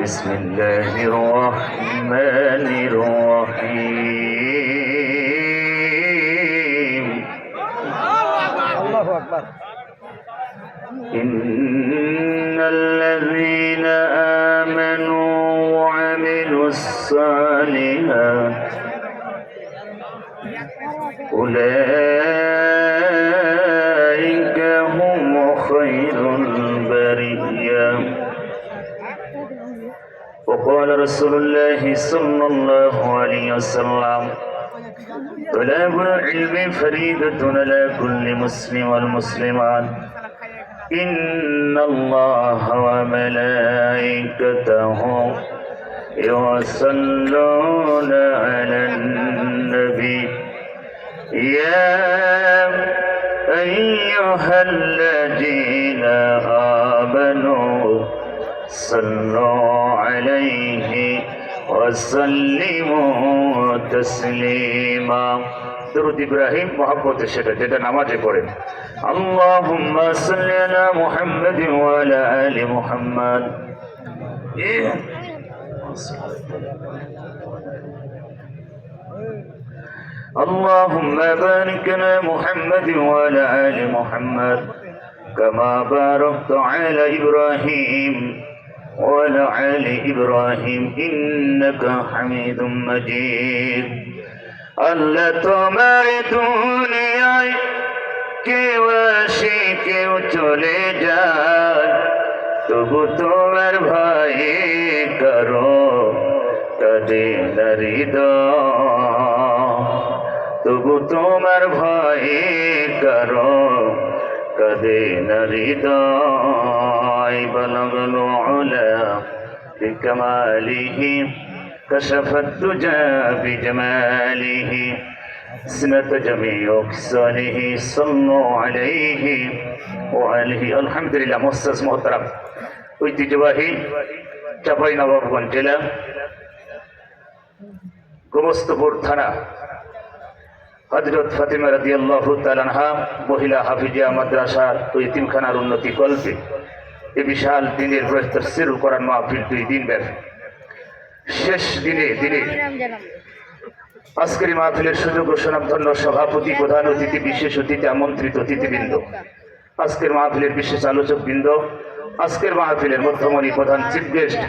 بسم الله الرحمن الرحيم. الله أكبر. إن الذين آمنوا وعملوا الصالحات أولئك البرية وقال رسول الله صلى الله عليه وسلم طلب العلم فريدة على كل مسلم والمسلمات إن الله وملائكته يصلون على النبي. يا أيها الذين آمنوا صلوا عليه وسلموا تسليما درود ইব্রাহিম মহব্বতের সেটা যেটা নামাজে পড়েন আল্লাহুম্মা সাল্লি আলা মুহাম্মাদিন ওয়া আলা আলি মুহাম্মাদ اللهم بارك على محمد وعلى آل محمد كما باركت على إبراهيم وعلى آل إبراهيم إنك حميد مجيد আল্লাহ তোমার দুনিয়ায় কেউ আসে কেউ চলে যায় তবু তোমার ভাই করো তাদের হৃদয় তবু তোমার ভয়ে করো কদে নরিদয় বলগল ওলা بكماله كشف الدجى بجماله سنة جميع كسانه صلوا عليه وآله الحمد لله مؤسس محترم ঐতিহ্যবাহী চাপাই নবাবগঞ্জ জেলা গোমস্তপুর থানা হজরত ফাতিমা রাজি আল্লাহ তালানহা মহিলা হাফিজিয়া মাদ্রাসার ও ইতিমখানার উন্নতি কল্পে এ বিশাল দিনের শুরু করার মাহফিল দুই দিন ব্যাপী। শেষ দিনে দিনে আজকের মাহফিলের সুযোগ সুনামধন্য সভাপতি, প্রধান অতিথি, বিশেষ অতিথি, আমন্ত্রিত অতিথিবৃন্দ, আজকের মাহফিলের বিশেষ আলোচক বৃন্দ আজকের মাহফিলের মধ্যমণি প্রধান চিফ গেস্ট,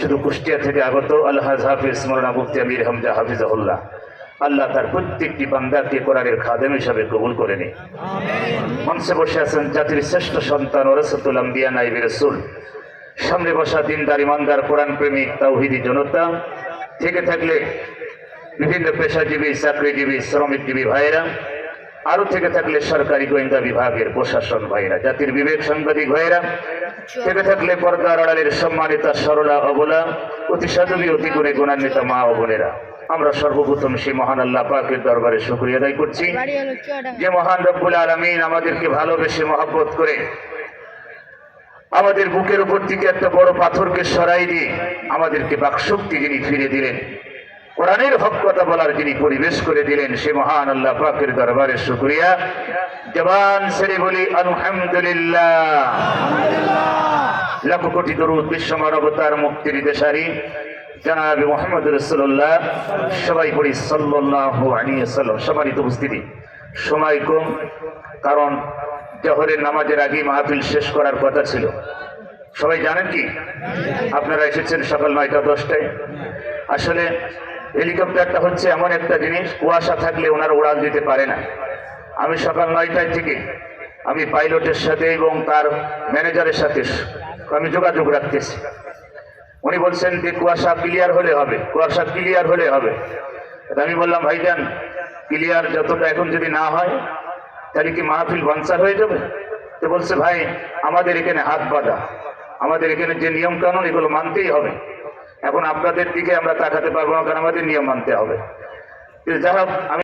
শুধু কুষ্টিয়া থেকে আগত আলহাজ হাফিজ মৌলানা মুফতি আমির হামজা হাফিজাহুল্লাহ। আল্লাহ তার প্রত্যেকটি বান্দাকে কোরআনের খাদেম হিসাবে কবুল করে নি মঞ্চে বসে আছেন জাতির শ্রেষ্ঠ সন্তান ওরসতুল আম্বিয়া নাইবি রসুল। সামনে বসা দিনদার ইমানদার কোরআন প্রেমিক তাওহিদি জনতা। থেকে থাকলে বিভিন্ন পেশাজীবী, চাকরিজীবী, শ্রমিকজীবী ভাইয়েরা। আরও থেকে থাকলে সরকারি গোয়েন্দা বিভাগের প্রশাসন ভাইরা জাতির বিবেক সাংবাদিক ভাইরা থেকে থাকলে পর্দার আড়ালের সম্মানিতা সরলা অবলা অতি সাধবী, অতি গুণে গুণান্বিত মা ও আমরা সর্বপ্রথম সেই মহান আল্লাহ পাকের দরবারে শুক্রিয়া আদায় করছি। যে মহান রব্বুল আলমিন আমাদেরকে ভালোবেসে মহাব্বত করে আমাদের বুকের উপর থেকে একটা বড় পাথরকে সরাই দিয়ে আমাদেরকে বাকশক্তি যিনি ফিরে দিলেন কোরআনের হক কথা বলার যিনি পরিবেশ করে দিলেন সে মহান আল্লাহ পাকের দরবারে শুক্রিয়া। জবান সেরে বলি আলহামদুলিল্লাহ। লাখ কোটি দরুদ বিশ্ব মানবতার মুক্তির দেশারি। জানাবি মোহাম্মদ রসুল্লাহ সবাই পড়ি সাল্লাহ আলিয়াল্লাম সবারই উপস্থিতি। সময় কম, কারণ জহরের নামাজের আগে মাহফিল শেষ করার কথা ছিল। সবাই জানেন কি? আপনারা এসেছেন সকাল নয়টা, দশটায়। আসলে হেলিকপ্টারটা হচ্ছে এমন একটা জিনিস, কুয়াশা থাকলে ওনারা উড়াল দিতে পারে না। আমি সকাল নয়টায় থেকে আমি পাইলটের সাথে এবং তার ম্যানেজারের সাথে আমি যোগাযোগ রাখতেছি। উনি বলছেন যে কুয়াশা ক্লিয়ার হলে হবে, কুয়াশা ক্লিয়ার হলে হবে। আমি বললাম, ভাইজান ক্লিয়ার যতটা এখন যদি না হয়, তাহলে কি মাহফিল বানসার হয়ে যাবে? তো বলছে, ভাই, আমাদের এখানে হাত বাঁধা। আমাদের এখানে যে নিয়ম কানুন, এগুলো মানতেই হবে। এখন আপনাদের দিকে আমরা তাকাতে পারব না, কারণ আমাদের নিয়ম মানতে হবে। যাই হোক, আমি